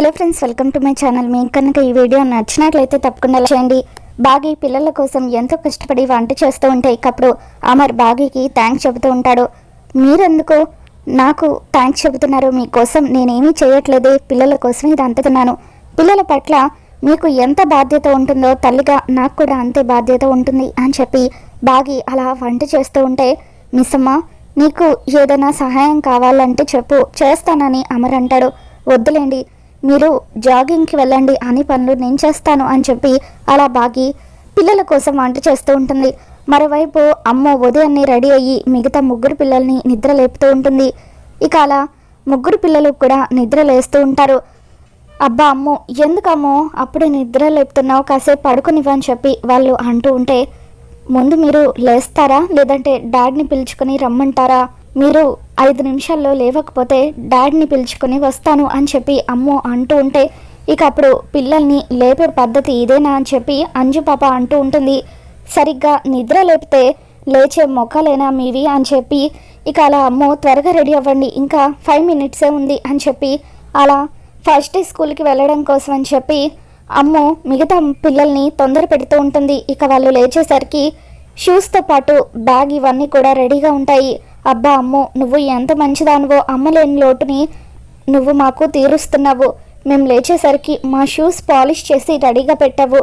Hello friends welcome to my channel. మీకు కనుక ఈ వీడియో నచ్చినట్లయితే తప్పకుండా చేయండి. బాగీ పిల్లల కోసం ఎంతో కష్టపడి వంట చేస్తూ ఉంటే ఇకప్పుడు అమర్ బాగీకి థ్యాంక్స్ చెబుతూ ఉంటాడు. మీరెందుకు? నాకు థ్యాంక్స్ చెబుతున్నారు. మీకోసం నేనేమీ చేయట్లేదే. పిల్లల కోసం ఇది అంతుతున్నాను పిల్లల పట్ల మీకు ఎంత బాధ్యత ఉంటుందో తల్లిగా నాకు కూడా అంతే బాధ్యత ఉంటుంది అని చెప్పి బాగి అలా వంట చేస్తూ ఉంటే మిస్సమ్మ నీకు ఏదైనా సహాయం కావాలంటే చెప్పు. చేస్తానని అమర్ అంటాడు. వద్దులేండి. మీరు జాగింగ్కి వెళ్ళండి అని పనులు నేను చేస్తాను అని చెప్పి అలా బాగి పిల్లల కోసం వంట చేస్తూ ఉంటుంది. మరోవైపు అమ్మ ఉదయాన్నే రెడీ అయ్యి మిగతా ముగ్గురు పిల్లల్ని నిద్ర లేపుతూ ఉంటుంది. ఇక అలా ముగ్గురు పిల్లలు కూడా నిద్ర లేస్తూ ఉంటారు. అబ్బా అమ్మో ఎందుకమ్మో అప్పుడే నిద్ర లేపుతున్నావు కాసేపు పడుకునివ్వని చెప్పి వాళ్ళు అంటూ ఉంటే ముందు మీరు లేస్తారా? లేదంటే డాడ్ని పిలుచుకొని రమ్మంటారా? మీరు ఐదు నిమిషాల్లో లేవకపోతే డాడ్ని పిలుచుకొని వస్తాను అని చెప్పి అమ్ము అంటూ ఉంటే ఇక అప్పుడు పిల్లల్ని లేపే పద్ధతి ఇదేనా అని చెప్పి అంజు పాప అంటూ ఉంటుంది. సరిగ్గా నిద్ర లేపితే లేచే మొక్కలేనా మీవి అని చెప్పి ఇక అలా అమ్మో త్వరగా రెడీ అవ్వండి ఇంకా ఫైవ్ మినిట్సే ఉంది అని చెప్పి అలా ఫస్ట్ డే స్కూల్కి వెళ్ళడం కోసం అని చెప్పి అమ్ము మిగతా పిల్లల్ని తొందర పెడుతూ ఉంటుంది. ఇక వాళ్ళు లేచేసరికి షూస్తో పాటు బ్యాగ్ ఇవన్నీ కూడా రెడీగా ఉంటాయి. అబ్బా అమ్మో నువ్వు ఎంత మంచిదానివో అమ్మలేని లోటుని నువ్వు మాకు తీరుస్తున్నావు. మేము లేచేసరికి మా షూస్ పాలిష్ చేసి రెడీగా పెట్టావు.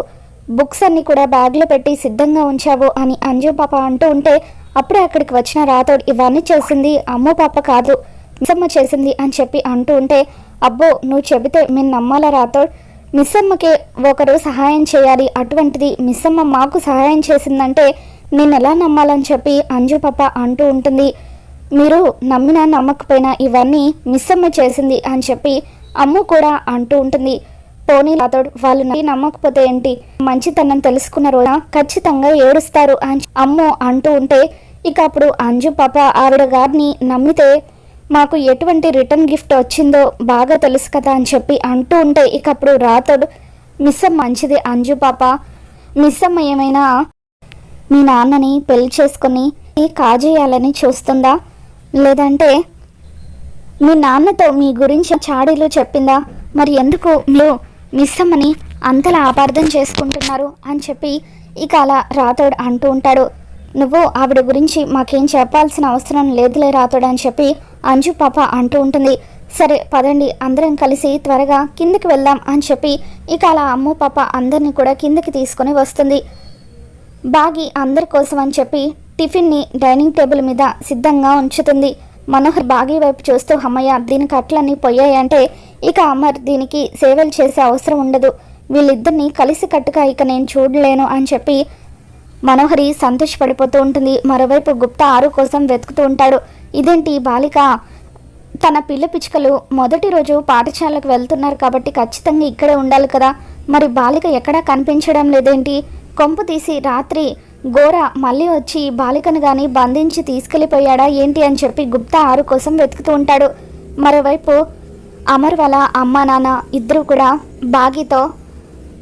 బుక్స్ అన్నీ కూడా బ్యాగ్లో పెట్టి సిద్ధంగా ఉంచావు అని అంజు పాప అంటూ ఉంటే అప్పుడే అక్కడికి వచ్చిన రాతోడు ఇవన్నీ చేసింది అమ్మ పాప కాదు మిస్సమ్మ చేసింది అని చెప్పి అంటూ ఉంటే అబ్బో నువ్వు చెబితే మేము నమ్మాలా రాతోడ్ మిస్సమ్మకే ఒకరు సహాయం చేయాలి అటువంటిది మిస్సమ్మ మాకు సహాయం చేసిందంటే నేను ఎలా నమ్మాలని చెప్పి అంజు పాప అంటూ ఉంటుంది. మీరు నమ్మినా నమ్మకపోయినా ఇవన్నీ మిస్సమ్మ చేసింది అని చెప్పి అమ్ము కూడా అంటూ ఉంటుంది. పోనీ రాతోడు వాళ్ళు నమ్మకపోతే ఏంటి? మంచితనం తెలుసుకున్న రోజున ఖచ్చితంగా ఏడుస్తారు అని అమ్ము అంటూ ఉంటే ఇక అప్పుడు అంజు పాప ఆవిడ గారిని నమ్మితే మాకు ఎటువంటి రిటర్న్ గిఫ్ట్ వచ్చిందో బాగా తెలుసు కదా అని చెప్పి అంటూ ఉంటే ఇక అప్పుడు రాతోడు మిస్ మంచిది అంజు పాప మిస్సమ్మ ఏమైనా మీ నాన్నని పెళ్ళి చేసుకుని కాజేయాలని చూస్తుందా? లేదంటే మీ నాన్నతో మీ గురించి చాడీలు చెప్పిందా? మరి ఎందుకు మీరు మిస్సమ్మని అంతలా అపార్థం చేసుకుంటున్నారు అని చెప్పి ఇక అలా రాతోడు అంటూ ఉంటాడు. నువ్వు ఆవిడ గురించి మాకేం చెప్పాల్సిన అవసరం లేదులే రాతోడు అని చెప్పి అంజు పాప అంటూ ఉంటుంది. సరే పదండి అందరం కలిసి త్వరగా కిందకి వెళ్దాం అని చెప్పి ఇక అలా అమ్ము పాప అందరినీ కూడా కిందకి తీసుకొని వస్తుంది. బాగి అందరి కోసం అని చెప్పి టిఫిన్ని డైనింగ్ టేబుల్ మీద సిద్ధంగా ఉంచుతుంది. మనోహర్ బాగీ వైపు చూస్తూ అమ్మయ్య దీనికి అట్లన్నీ పోయాయంటే ఇక అమర్ దీనికి సేవలు చేసే అవసరం ఉండదు. వీళ్ళిద్దరిని కలిసి కట్టుగా ఇక నేను చూడలేను అని చెప్పి మనోహరి సంతోషపడిపోతూ ఉంటుంది. మరోవైపు గుప్తా ఆరు కోసం వెతుకుతూ ఉంటాడు. ఇదేంటి బాలిక? తన పిల్ల పిచ్చుకలు మొదటి రోజు పాఠశాలకు వెళ్తున్నారు కాబట్టి ఖచ్చితంగా ఇక్కడే ఉండాలి కదా. మరి బాలిక ఎక్కడా కనిపించడం లేదేంటి? కొంపు తీసి రాత్రి గోర మళ్ళీ వచ్చి బాలికను కానీ బంధించి తీసుకెళ్ళిపోయాడా ఏంటి అని చెప్పి గుప్తా ఆరు కోసం వెతుకుతూ ఉంటాడు. మరోవైపు అమర్ వాళ్ళ అమ్మ నాన్న ఇద్దరు కూడా బాగితో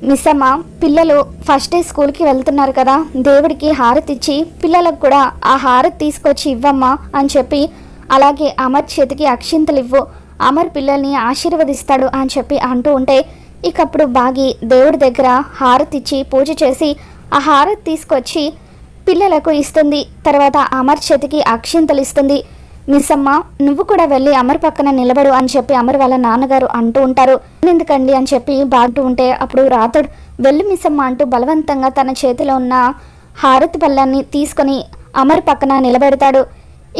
మిస్సమ్మ పిల్లలు ఫస్ట్ డే స్కూల్కి వెళ్తున్నారు కదా దేవుడికి హారతి ఇచ్చి పిల్లలకు కూడా ఆ హారతి తీసుకొచ్చి ఇవ్వమ్మా అని చెప్పి అలాగే అమర్ చేతికి అక్షింతలు ఇవ్వు అమర్ పిల్లల్ని ఆశీర్వదిస్తాడు అని చెప్పి అంటూ ఉంటే ఇకప్పుడు బాగి దేవుడి దగ్గర హారతి ఇచ్చి పూజ చేసి ఆ హారతి తీసుకొచ్చి పిల్లలకు ఇస్తుంది. తర్వాత అమర్ చేతికి అక్షింతలు ఇస్తుంది. మిస్సమ్మ నువ్వు కూడా వెళ్ళి అమర్ పక్కన నిలబడు అని చెప్పి అమర్ వాళ్ళ నాన్నగారు అంటూ ఉంటారు. ఎందుకండి అని చెప్పి బాగుంటూ ఉంటే అప్పుడు రాతుడు వెళ్ళి మిస్సమ్మ అంటూ బలవంతంగా తన చేతిలో ఉన్న హారతి పళ్ళాన్ని తీసుకొని అమర్ పక్కన నిలబెడతాడు.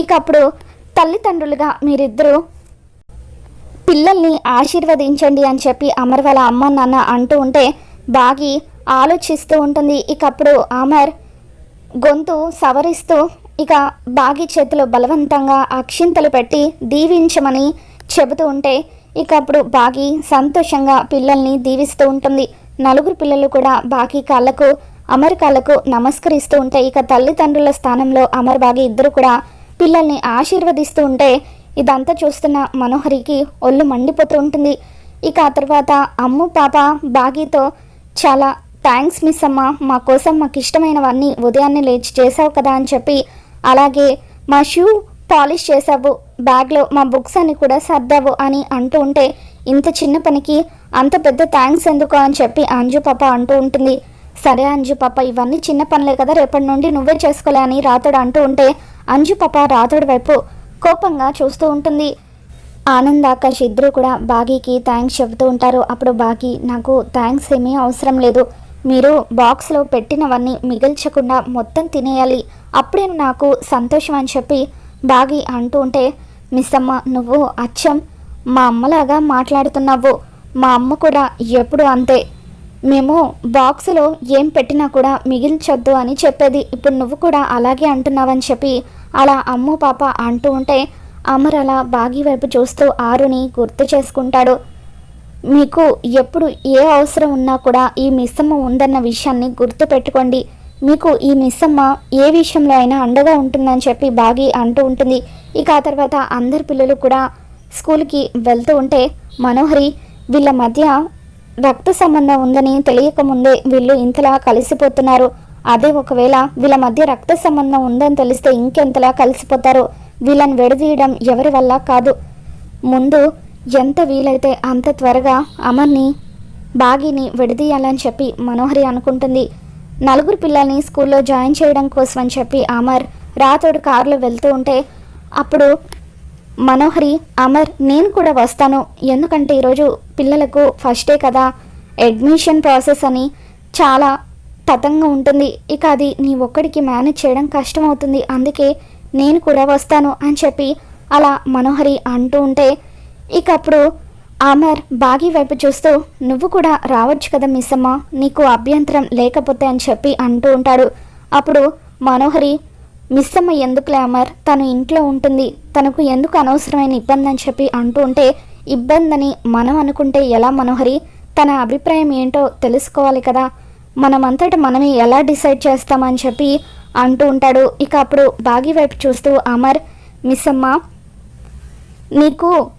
ఇక అప్పుడు తల్లిదండ్రులుగా మీరిద్దరూ పిల్లల్ని ఆశీర్వదించండి అని చెప్పి అమర్ వాళ్ళ అమ్మ నాన్న అంటూ ఉంటే బాగి ఆలోచిస్తూ ఉంటుంది. ఇక అప్పుడు అమర్ గొంతు సవరిస్తూ ఇక బాగి చేతిలో బలవంతంగా అక్షింతలు పెట్టి దీవించమని చెబుతూ ఉంటే ఇక అప్పుడు బాగి సంతోషంగా పిల్లల్ని దీవిస్తూ ఉంటుంది. నలుగురు పిల్లలు కూడా బాగి కాళ్ళకు అమర్ కాళ్ళకు నమస్కరిస్తూ ఉంటే ఇక తల్లిదండ్రుల స్థానంలో అమర్ బాగి ఇద్దరు కూడా పిల్లల్ని ఆశీర్వదిస్తూ ఉంటే ఇదంతా చూస్తున్న మనోహరికి ఒళ్ళు మండిపోతూ ఉంటుంది. ఇక ఆ తర్వాత అమ్ము పాప బాగితో చాలా థ్యాంక్స్ మిస్ అమ్మ. మా కోసం మాకు ఇష్టమైనవన్నీ ఉదయాన్నే లేచి చేసావు కదా అని చెప్పి. అలాగే మా షూ పాలిష్ చేసావు బ్యాగ్లో మా బుక్స్ అన్ని కూడా సర్దావు అని అంటూ ఉంటే ఇంత చిన్న పనికి అంత పెద్ద థ్యాంక్స్ ఎందుకు అని చెప్పి అంజు పాప అంటూ ఉంటుంది. సరే అంజు పాప ఇవన్నీ చిన్న పనులే కదా రేపటి నుండి నువ్వే చేసుకోలే అని రాతోడు అంటూ ఉంటే అంజు పాప రాతోడి వైపు కోపంగా చూస్తూ ఉంటుంది. ఆనంద్ ఆకాష్ ఇద్దరు కూడా బాగీకి థ్యాంక్స్ చెబుతూ ఉంటారు. అప్పుడు బాగీ నాకు థ్యాంక్స్ ఏమీ అవసరం లేదు. మీరు బాక్స్లో పెట్టినవన్నీ మిగిల్చకుండా మొత్తం తినేయాలి. అప్పుడే నాకు సంతోషం అని చెప్పి బాగి అంటూ ఉంటే మిస్ అమ్మ నువ్వు అచ్చం. మా అమ్మలాగా మాట్లాడుతున్నావు. మా అమ్మ కూడా ఎప్పుడు అంతే. మేము బాక్సులో ఏం పెట్టినా కూడా మిగిల్చొద్దు అని చెప్పేది. ఇప్పుడు నువ్వు కూడా అలాగే అంటున్నావని చెప్పి అలా అమ్ము పాప అంటూ ఉంటే అమర్ అలా బాగి వైపు చూస్తూ ఆరుని గుర్తు చేసుకుంటాడు. మీకు ఎప్పుడు ఏ అవసరం ఉన్నా కూడా ఈ మిస్సమ్మ ఉందన్న విషయాన్ని గుర్తుపెట్టుకోండి. మీకు ఈ మిస్సమ్మ ఏ విషయంలో అయినా అండగా ఉంటుందని చెప్పి బాగి అంటూ ఉంటుంది. ఇక ఆ తర్వాత అందరి పిల్లలు కూడా స్కూల్కి వెళ్తూ ఉంటే మనోహరి వీళ్ళ మధ్య రక్త సంబంధం ఉందని తెలియకముందే వీళ్ళు ఇంతలా కలిసిపోతున్నారు. అదే ఒకవేళ వీళ్ళ మధ్య రక్త సంబంధం ఉందని తెలిస్తే ఇంకెంతలా కలిసిపోతారు? వీళ్ళని విడదీయడం ఎవరి వల్ల కాదు. ముందు ఎంత వీలైతే అంత త్వరగా అమర్ని బాగిని విడదీయాలని చెప్పి మనోహరి అనుకుంటుంది. నలుగురు పిల్లల్ని స్కూల్లో జాయిన్ చేయడం కోసం అని చెప్పి అమర్ రాతోడు కారులో వెళ్తూ ఉంటే అప్పుడు మనోహరి అమర్ నేను కూడా వస్తాను. ఎందుకంటే ఈరోజు పిల్లలకు ఫస్ట్ డే కదా. అడ్మిషన్ ప్రాసెస్ అని చాలా తతంగా ఉంటుంది. ఇక అది నీ ఒక్కడికి మేనేజ్ చేయడం కష్టమవుతుంది. అందుకే నేను కూడా వస్తాను అని చెప్పి అలా మనోహరి అంటూ ఉంటే ఇక అప్పుడు అమర్ బాగి వైపు చూస్తూ నువ్వు కూడా రావచ్చు కదా మిస్సమ్మ నీకు అభ్యంతరం లేకపోతే అని చెప్పి అంటూ ఉంటాడు. అప్పుడు మనోహరి మిస్సమ్మ ఎందుకులే అమర్ తను ఇంట్లో ఉంటుంది. తనకు ఎందుకు అనవసరమైన ఇబ్బంది అని చెప్పి అంటూ ఉంటే ఇబ్బందని మనం అనుకుంటే ఎలా మనోహరి? తన అభిప్రాయం ఏంటో తెలుసుకోవాలి కదా. మనమంతట మనమే ఎలా డిసైడ్ చేస్తామని చెప్పి అంటూ ఉంటాడు. ఇక అప్పుడు బాగి వైపు చూస్తూ అమర్ మిస్సమ్మ నీకు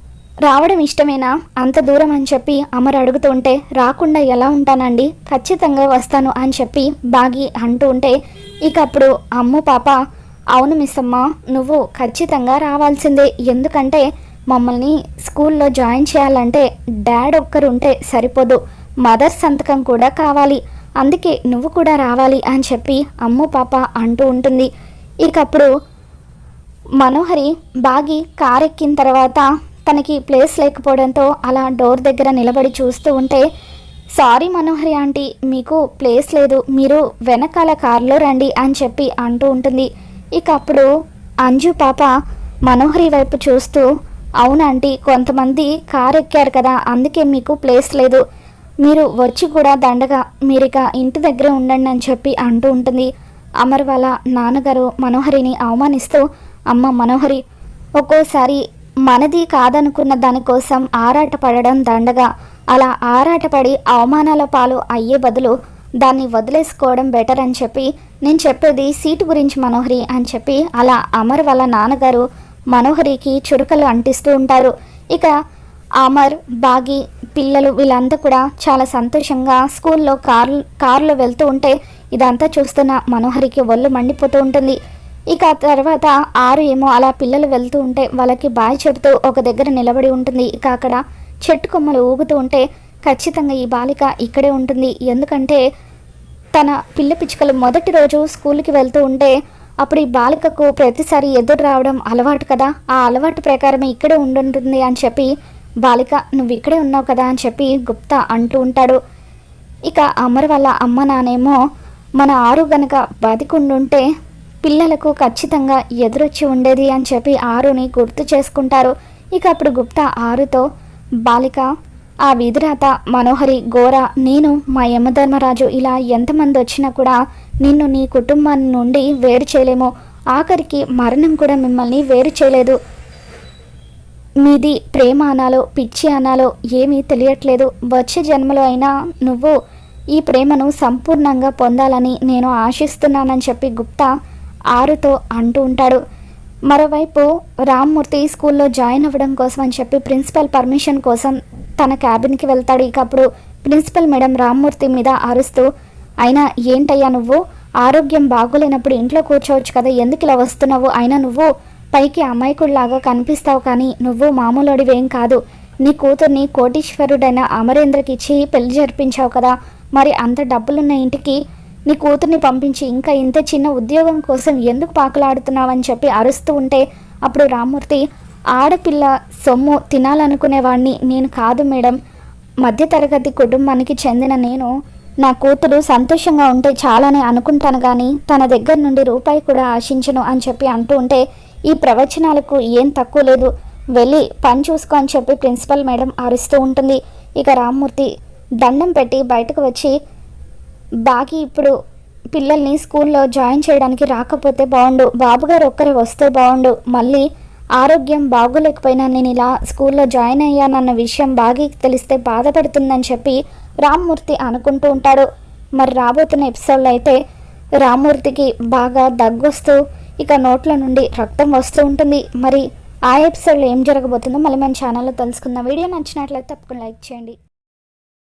రావడం ఇష్టమేనా? అంత దూరం అని చెప్పి అమర్ అడుగుతుంటే రాకుండా ఎలా ఉంటానండి? ఖచ్చితంగా వస్తాను అని చెప్పి బాగి అంటూ ఉంటే ఇక అప్పుడు అమ్ము పాప అవును మిస్ అమ్మ నువ్వు ఖచ్చితంగా రావాల్సిందే. ఎందుకంటే మమ్మల్ని స్కూల్లో జాయిన్ చేయాలంటే డాడ్ ఒక్కరు ఉంటే సరిపోదు. మదర్ సంతకం కూడా కావాలి. అందుకే నువ్వు కూడా రావాలి అని చెప్పి అమ్ము పాప అంటూ ఉంటుంది. ఇకప్పుడు మనోహరి బాగి కారెక్కిన తర్వాత తనకి ప్లేస్ లేకపోవడంతో అలా డోర్ దగ్గర నిలబడి చూస్తూ ఉంటే సారీ మనోహరి ఆంటీ మీకు ప్లేస్ లేదు మీరు వెనకాల కారులో రండి అని చెప్పి అంటూ ఉంటుంది. ఇక అప్పుడు అంజు పాప మనోహరి వైపు చూస్తూ అవునంటీ కొంతమంది కార్ ఎక్కారు కదా అందుకే మీకు ప్లేస్ లేదు. మీరు వచ్చి కూడా దండగా మీరిక ఇంటి దగ్గర ఉండండి అని చెప్పి అంటూ ఉంటుంది. అమర్ వాళ్ళ నాన్నగారు మనోహరిని అవమానిస్తూ అమ్మ మనోహరి ఒక్కోసారి మనది కాదనుకున్న దానికోసం ఆరాటపడడం దండగా. అలా ఆరాటపడి అవమానాల పాలు అయ్యే బదులు దాన్ని వదిలేసుకోవడం బెటర్ అని చెప్పి నేను చెప్పేది సీటు గురించి మనోహరి అని చెప్పి అలా అమర్ వాళ్ళ నాన్నగారు మనోహరికి చురుకలు అంటిస్తూ ఉంటారు. ఇక అమర్ బాగి పిల్లలు వీళ్ళంతా కూడా చాలా సంతోషంగా స్కూల్లో కారు కారులో వెళ్తూ ఉంటే ఇదంతా చూస్తున్న మనోహరికి ఒళ్ళు మండిపోతూ ఉంటుంది. ఇక ఆ తర్వాత ఆరు ఏమో అలా పిల్లలు వెళ్తూ ఉంటే వాళ్ళకి బాయ్ చెబుతూ ఒక దగ్గర నిలబడి ఉంటుంది. ఇక అక్కడ చెట్టు కొమ్మలు ఊగుతూ ఉంటే ఖచ్చితంగా ఈ బాలిక ఇక్కడే ఉంటుంది. ఎందుకంటే తన పిల్ల పిచ్చుకలు మొదటి రోజు స్కూల్కి వెళ్తూ ఉంటే అప్పుడు ఈ బాలికకు ప్రతిసారి ఎదురు రావడం అలవాటు కదా. ఆ అలవాటు ప్రకారమే ఇక్కడే ఉండుంటుంది అని చెప్పి బాలిక నువ్వు ఇక్కడే ఉన్నావు కదా అని చెప్పి గుప్తా అంటూ ఉంటాడు. ఇక అమర్ వాళ్ళ అమ్మ నానేమో మన ఆరు గనక బతికుండుంటే పిల్లలకు ఖచ్చితంగా ఎదురొచ్చి ఉండేది అని చెప్పి ఆరుని గుర్తు చేసుకుంటారు. ఇక అప్పుడు గుప్తా ఆరుతో బాలిక ఆ విధిరాత మనోహరి గోర నేను మా యమధర్మరాజు ఇలా ఎంతమంది వచ్చినా కూడా నిన్ను నీ కుటుంబం నుండి వేరు చేయలేము. ఆఖరికి మరణం కూడా మిమ్మల్ని వేరు చేయలేదు. మీది ప్రేమ అనాలో పిచ్చి అనాలో ఏమీ తెలియట్లేదు. వచ్చే జన్మలో అయినా నువ్వు ఈ ప్రేమను సంపూర్ణంగా పొందాలని నేను ఆశిస్తున్నానని చెప్పి గుప్తా ఆరుతో అంటూ ఉంటాడు. మరోవైపు రామ్మూర్తి స్కూల్లో జాయిన్ అవ్వడం కోసం అని చెప్పి ప్రిన్సిపల్ పర్మిషన్ కోసం తన క్యాబిన్కి వెళ్తాడు. ఇక అప్పుడు ప్రిన్సిపల్ మేడం రామ్మూర్తి మీద అరుస్తూ అయినా ఏంటయ్యా నువ్వు? ఆరోగ్యం బాగోలేనప్పుడు ఇంట్లో కూర్చోవచ్చు కదా ఎందుకు ఇలా వస్తున్నావు? అయినా నువ్వు పైకి అమాయకుడిలాగా కనిపిస్తావు కానీ నువ్వు మామూలుడివేం కాదు. నీ కూతుర్ని కోటీశ్వరుడైన అమరేంద్రకి ఇచ్చి పెళ్ళి జరిపించావు కదా. మరి అంత డబ్బులున్న ఇంటికి నీ కూతుర్ని పంపించి ఇంకా ఇంత చిన్న ఉద్యోగం కోసం ఎందుకు పాకులాడుతున్నావని చెప్పి అరుస్తూ ఉంటే అప్పుడు రామ్మూర్తి ఆడపిల్ల సొమ్ము తినాలనుకునేవాడిని నేను కాదు మేడం. మధ్యతరగతి కుటుంబానికి చెందిన నేను నా కూతురు సంతోషంగా ఉంటే చాలని అనుకుంటాను కానీ తన దగ్గర నుండి రూపాయి కూడా ఆశించను అని చెప్పి అంటూ ఉంటే ఈ ప్రవచనాలకు ఏం తక్కువ లేదు. వెళ్ళి పని చూసుకో అని చెప్పి ప్రిన్సిపల్ మేడం అరుస్తూ ఉంటుంది. ఇక రామ్మూర్తి దండం పెట్టి బయటకు వచ్చి బాకీ ఇప్పుడు పిల్లల్ని స్కూల్లో జాయిన్ చేయడానికి రాకపోతే బాగుండు. బాబుగారు ఒక్కరే వస్తే బాగుండు. మళ్ళీ ఆరోగ్యం బాగోలేకపోయినా నేను ఇలా స్కూల్లో జాయిన్ అయ్యానన్న విషయం బాగీకి తెలిస్తే బాధపడుతుందని చెప్పి రామ్మూర్తి అనుకుంటూ ఉంటాడు. మరి రాబోతున్న ఎపిసోడ్లో అయితే రామ్మూర్తికి బాగా దగ్గొస్తూ ఇక నోట్ల నుండి రక్తం వస్తూ ఉంటుంది. మరి ఆ ఎపిసోడ్లో ఏం జరగబోతుందో మళ్ళీ మన ఛానల్లో తెలుసుకుందాం. వీడియో నచ్చినట్లయితే తప్పకుండా లైక్ చేయండి.